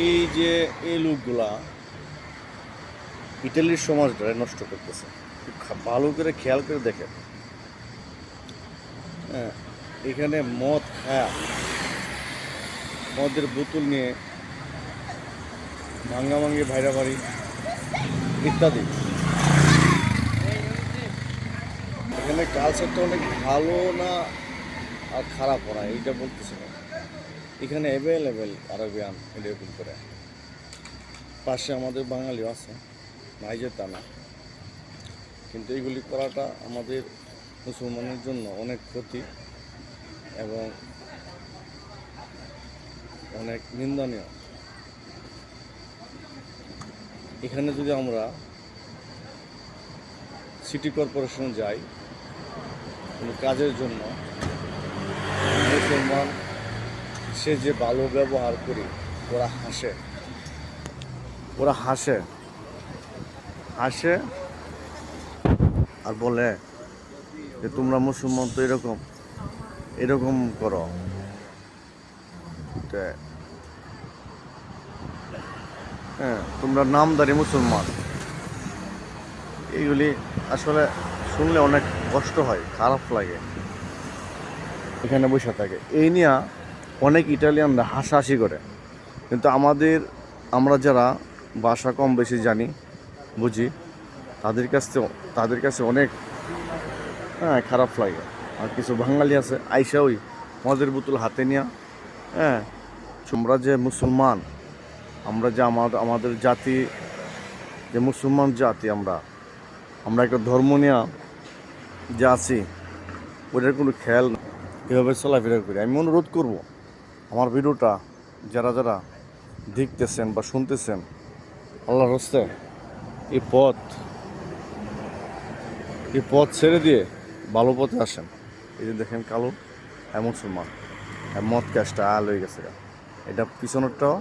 এই যে এই লোকগুলা ইটালির সমাজটারে নষ্ট করতেছে। ভালো করে খেয়াল করে দেখেন। হ্যাঁ এখানে মদ খায়া, মদের বোতল নিয়ে ভাঙ্গাভাঙ্গি ভাইরা বাড়ি ইত্যাদি। এখানে কালচারটা অনেক ভালো না আর খারাপ না, এইটা বলতেছে না। এখানে অ্যাভেলেবেল আরবিয়ান এরকম করে। পাশে আমাদের বাঙালিও আছে নাই যে তা না কিন্তু এইগুলি করাটা আমাদের মুসলমানের জন্য অনেক ক্ষতি এবং অনেক নিন্দনীয়। এখানে যদি আমরা সিটি কর্পোরেশনে যাই, কোনো কাজের জন্য সে যে ভালো ব্যবহার করি, ওরা হাসে। ওরা হাসে। হাসে আর বলে যে, তোমরা মুসলমান তো এরকম এরকম করো। হ্যাঁ তোমরা নামদারি মুসলমান। এইগুলি আসলে শুনলে অনেক কষ্ট হয়, খারাপ লাগে। এখানে বসে থাকে। এই নিয়ে অনেক ইটালিয়ানরা হাসাহাসি করে। কিন্তু আমাদের, আমরা যারা ভাষা কম বেশি জানি, বুঝি, তাদের কাছ থেকে তাদের কাছে অনেক হ্যাঁ খারাপ লাগে। আর কিছু বাঙালি আছে, আইসা ওই মদের বোতল হাতে নিয়ে হ্যাঁ আমরা যে মুসলমান, আমরা যে আমাদের আমাদের জাতি, যে মুসলমান জাতি আমরা আমরা একটা ধর্ম নিয়ে যে আছি ওটার কোনো খেয়াল এভাবে চলাফেরা করি। আমি অনুরোধ করব আমার ভিডিওটা যারা যারা দেখতেছেন বা শুনতেছেন, আল্লাহর হস্তে এই পথ এই পথ ছেড়ে দিয়ে ভালো পথে আসেন এই যে দেখেন কালো হ্যাঁ মুসলমান হ্যাঁ মদ ক্যাশটা আল হয়ে গেছে গা। এটা পিছনেরটাও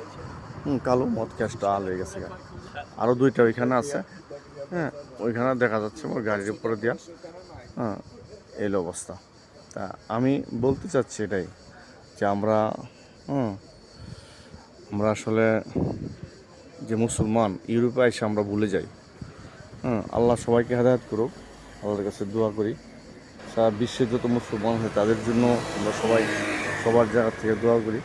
কালো, মদ ক্যাশটা আল হয়ে গেছে গা। আরও দুইটা ওইখানে আছে হ্যাঁ ওইখানে দেখা যাচ্ছে আমার গাড়ির উপরে দেওয়া হ্যাঁ এই অবস্থা তা আমি বলতে চাচ্ছি এটাই যে আমরা হুম। আমরা আসলে যে মুসলমান, ইউরোপে এসে আমরা ভুলে যাই। হ্যাঁ আল্লাহ সবাইকে হেদায়ত করুক, আল্লাহর কাছে দোয়া করি। সারা বিশ্বের যত মুসলমান হয়, তাদের জন্য আমরা সবাই সবার জায়গা থেকে দোয়া করি।